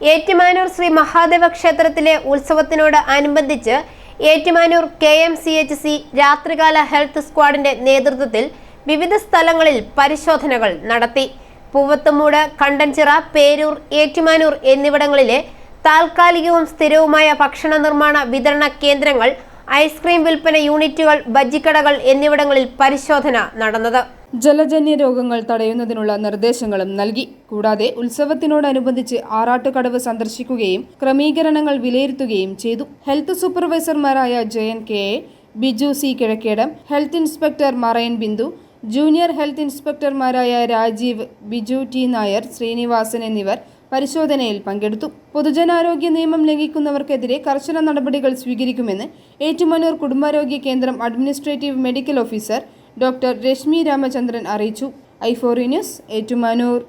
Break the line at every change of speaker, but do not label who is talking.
ഏറ്റുമാനൂർ ശ്രീ മഹാദേവ ക്ഷേത്രത്തിലെ ഉത്സവത്തിനോട് അനുബന്ധിച്ച് Ettumanoor K M C H C രാത്രികാല ഹെൽത്ത് സ്ക്വാഡിന്റെ നേതൃത്വത്തിൽ വിവിധ സ്ഥലങ്ങളിൽ പരിശോധനകൾ നടത്തി. പൂവത്തുമൂട് കണ്ടൻചിറ പേരൂർ ഏറ്റുമാനൂർ എന്നിവിടങ്ങളിലെ താൽക്കാലികവും സ്ഥിരവുമായ ഭക്ഷണ നിർമ്മാണ വിതരണ കേന്ദ്രങ്ങൾ ഐസ്ക്രീം വിൽപ്പന യൂണിറ്റുകൾ ബജ്ജിക്കടകൾ എന്നിവിടങ്ങളിൽ പരിശോധന നടന്നത്.
ജലജന്യ രോഗങ്ങൾ തടയുന്നതിനുള്ള നിർദ്ദേശങ്ങളും നൽകി. കൂടാതെ ഉത്സവത്തിനോടനുബന്ധിച്ച് ആറാട്ടുകടവ് സന്ദർശിക്കുകയും ക്രമീകരണങ്ങൾ വിലയിരുത്തുകയും ചെയ്തു. Health സൂപ്പർവൈസർമാരായ Jayan K A Biju C Kizhakkedam health inspector Marayan Bindu junior health ഇൻസ്പെക്ടർമാരായ Rajeev Biju T Nair Srinivasan എന്നിവർ പരിശോധനയിൽ പങ്കെടുത്തു. പൊതുജനാരോഗ്യ നിയമം ലംഘിക്കുന്നവർക്കെതിരെ കർശന നടപടികൾ സ്വീകരിക്കുമെന്ന് ഏറ്റുമാനൂർ കുടുംബാരോഗ്യ കേന്ദ്രം administrative medical officer doctor Rashmi Ramachandran അറിയിച്ചു. ഐ ഫോറി ന്യൂസ് ഏറ്റുമാനൂർ.